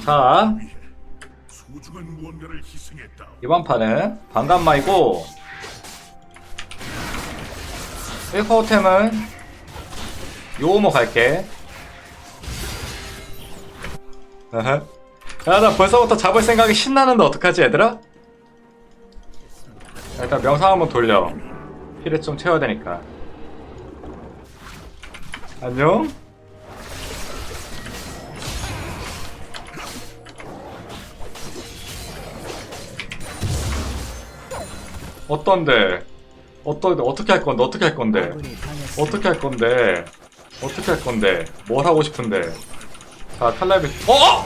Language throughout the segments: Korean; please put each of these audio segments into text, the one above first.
자. 이번 판은 반감마이고 1코어템은 요모 갈게 야나 벌써부터 잡을 생각이 신나는데 어떡하지 얘들아? 일단 명상 한번 돌려 피를 좀 채워야 되니까 안녕? 어떤데? 어떤데? 어떻게 할 건데? 어떻게 할 건데? 어떻게 할 건데? 어떻게 할 건데? 뭘 하고 싶은데? 자, 탈라비. 어?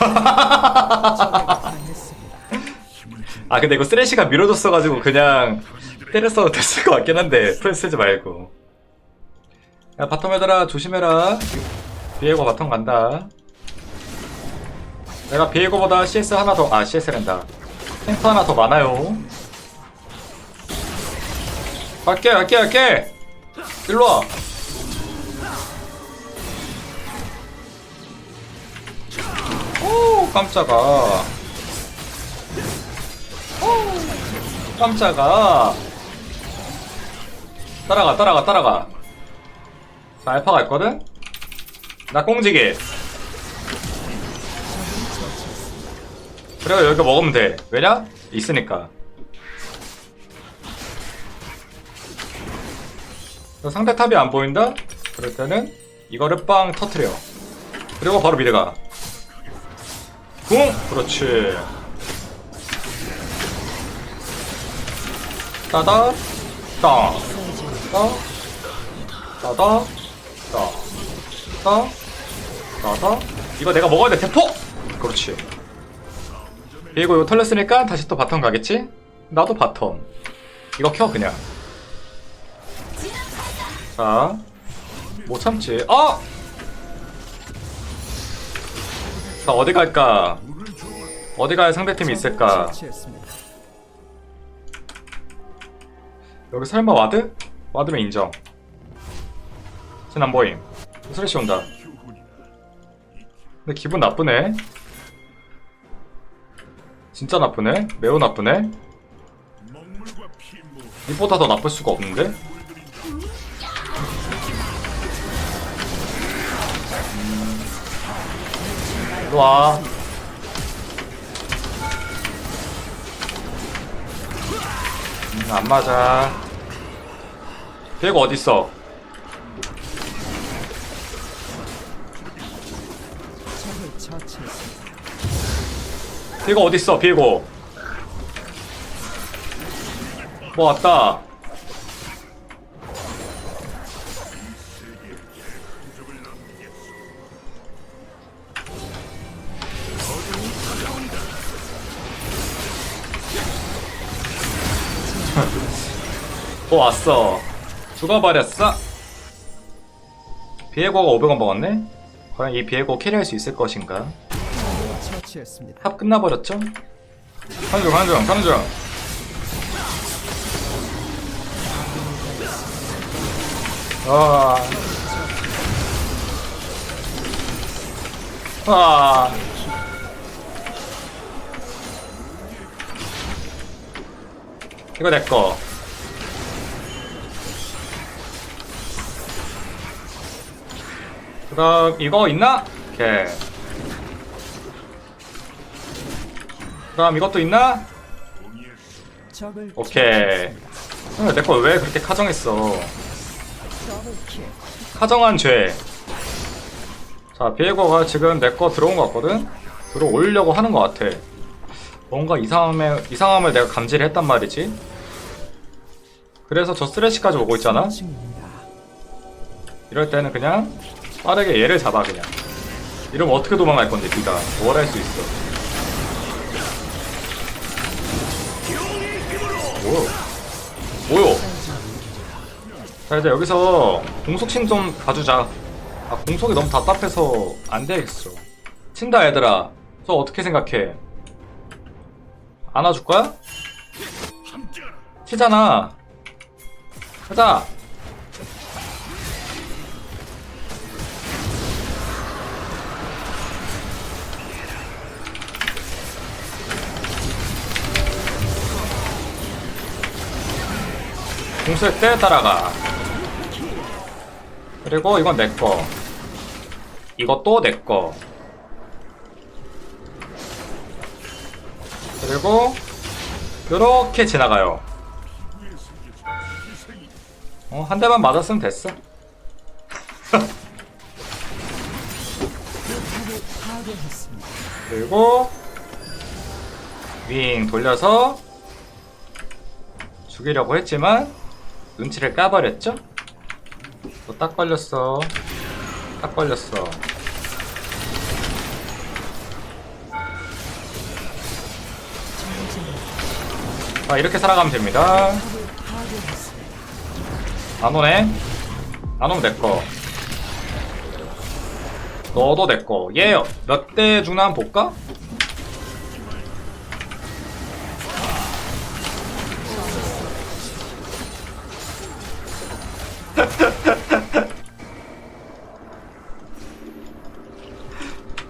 아, 근데 이거 쓰레쉬가 밀어줬어가지고 그냥 때렸어도 됐을 것 같긴 한데, 풀 쓰지 말고. 야, 바텀 얘들아, 조심해라. 비에고 바텀 간다. 내가 비에고보다 CS 하나 더, 아, CS랜다. 탱크 하나 더 많아요. 갈게, 갈게, 갈게! 일로 와! 오, 깜짝아. 오, 깜짝아. 따라가, 따라가, 따라가. 자, 알파가 있거든? 나 꽁지기. 그래가 여기 먹으면 돼. 왜냐? 있으니까. 상대 탑이 안 보인다? 그럴 때는 이거를 빵 터트려. 그리고 바로 미드가. 궁! 그렇지. 따다, 따, 따, 따다, 따, 따, 따다. 이거 내가 먹어야 돼, 대포! 그렇지. 그리고 이거 털렸으니까 다시 또 바텀 가겠지? 나도 바텀. 이거 켜, 그냥. 자. 못 참지. 어! 자, 어디 갈까? 어디 가야 상대팀이 있을까? 여기 설마 와드? 와드면 인정. 쟤안 보임. 스레시 온다. 근데 기분 나쁘네. 진짜 나쁘네. 매우 나쁘네. 이보다 더 나쁠 수가 없는데? 일로 와. 음, 안 맞아. 비에고 어딨어? 비에고 어딨어, 비에고. 뭐 왔다. 또 왔어. 죽어버렸어. 비에고가 500원 먹었네? 과연 이 비에고 캐리할 수 있을 것인가? 처치했습니다. 합 끝나버렸죠? 한중 한중 한중 아. 아. 이거 내꺼 그럼 이거 있나? 오케이 그럼 이것도 있나? 오케이. 내 거 왜 그렇게 카정했어? 카정한 죄. 자, 비에고가 지금 내 거 들어온 것 같거든? 들어오려고 하는 것 같아. 뭔가 이상함에, 이상함을 내가 감지를 했단 말이지. 그래서 저 쓰레쉬까지 오고 있잖아? 이럴 때는 그냥 빠르게 얘를 잡아, 그냥. 이러면 어떻게 도망갈 건데, 네가. 뭘 할 수 있어. 뭐요? 자 이제 여기서 공속신 좀 봐주자. 아 공속이 너무 답답해서 안 되겠어. 친다 얘들아. 저 어떻게 생각해? 안아줄 거야? 치잖아. 가자 공쓸 때 따라가. 그리고 이건 내 거. 이것도 내 거. 그리고 이렇게 지나가요. 어, 한 대만 맞았으면 됐어. 그리고 윙 돌려서 죽이려고 했지만 눈치를 까버렸죠? 또 딱 걸렸어. 딱 걸렸어. 자, 이렇게 살아가면 됩니다. 안 오네. 안 오면 내꺼. 너도 내꺼. 얘 몇대 한번 볼까?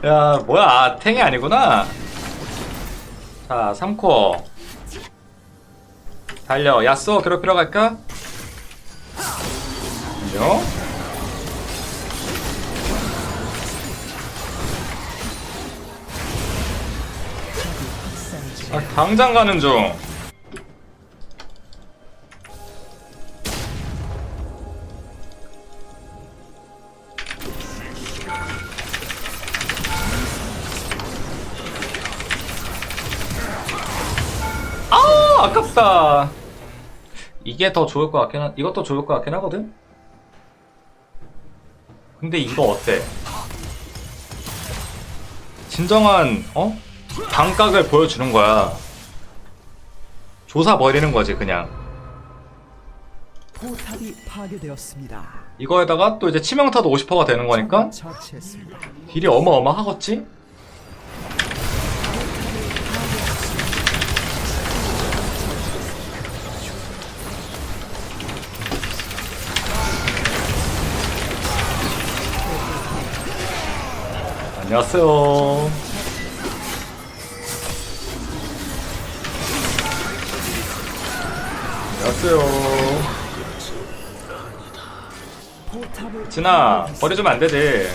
야, 뭐야. 아, 탱이 아니구나. 자, 3코. 달려. 야쏘, 괴롭히러 갈까? 안녕. 아, 당장 가는 중. 아, 아깝다. 이게 더 좋을 것 같긴 하, 이것도 좋을 것 같긴 하거든? 근데 이거 어때? 진정한, 어? 감각을 보여주는 거야. 조사 버리는 거지, 그냥. 포탑이 파괴되었습니다. 이거에다가 또 이제 치명타도 50%가 되는 거니까. 딜이 어마어마하겠지? 안녕하세요. 안녕하세요. 포탑을 진아. 버려주면 안 되지.